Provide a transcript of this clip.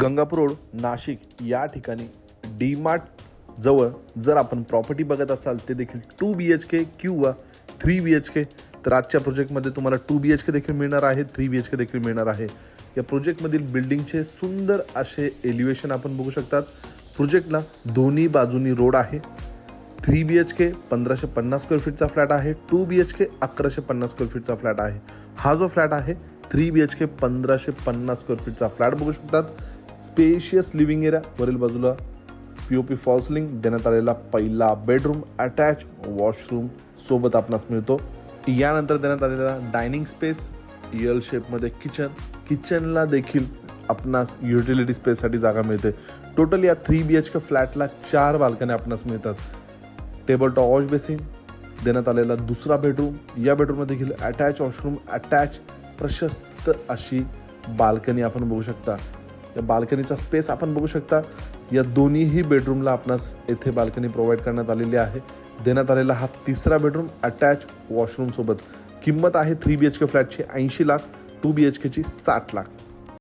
Gangapur road Nashik या ठिकाणी D mart जवळ जर आपण प्रॉपर्टी बघत असाल ते देखील टू बी एच के किंवा थ्री बी एच के तर आजच्या प्रोजेक्टमध्ये तुम्हाला टू बी एच के देखील मिळणार आहे थ्री बी एच के देखील मिळणार आहे. या प्रोजेक्टमधील बिल्डिंगचे सुंदर असे एलिव्हेशन आपण बघू शकतात. प्रोजेक्टला दोन्ही बाजूनी रोड आहे. थ्री बी एच के पंधराशे पन्नास स्क्वेअर फीटचा फ्लॅट आहे. टू बी एच के अकराशे पन्नास स्क्वेअर फीटचा फ्लॅट आहे. हा जो फ्लॅट आहे थ्री बी एच के पंधराशे पन्नास स्क्वेअर फीटचा फ्लॅट बघू शकतात. स्पेशियस लिव्हिंग एरिया वरील बाजूला पी ओ पी फॉल्सलिंग देण्यात आलेला पहिला बेडरूम अटॅच वॉशरूम सोबत आपणास मिळतो. यानंतर देण्यात आलेला डायनिंग स्पेस यल शेपमध्ये किचन किचनला देखील आपणास युटिलिटी स्पेससाठी जागा मिळते. टोटल या थ्री बी एच के फ्लॅटला चार बाल्कन्या आपणास मिळतात. टेबल टॉप वॉश बेसिन देण्यात आलेला दुसरा बेडरूम या बेडरूममध्ये देखील अटॅच वॉशरूम अटॅच प्रशस्त अशी बाल्कनी आपण बघू शकता. या बाल्कनीचा स्पेस आपण बघू शकता. या दोन्हीही बेडरूमला आपणास येथे बाल्कनी प्रोव्हाइड करण्यात आलेली आहे. देण्यात आलेला हा तिसरा बेडरूम अटॅच वॉशरूम सोबत. किंमत आहे थ्री बी एच के फ्लॅटची ऐंशी लाख टू बी एच केची साठ लाख.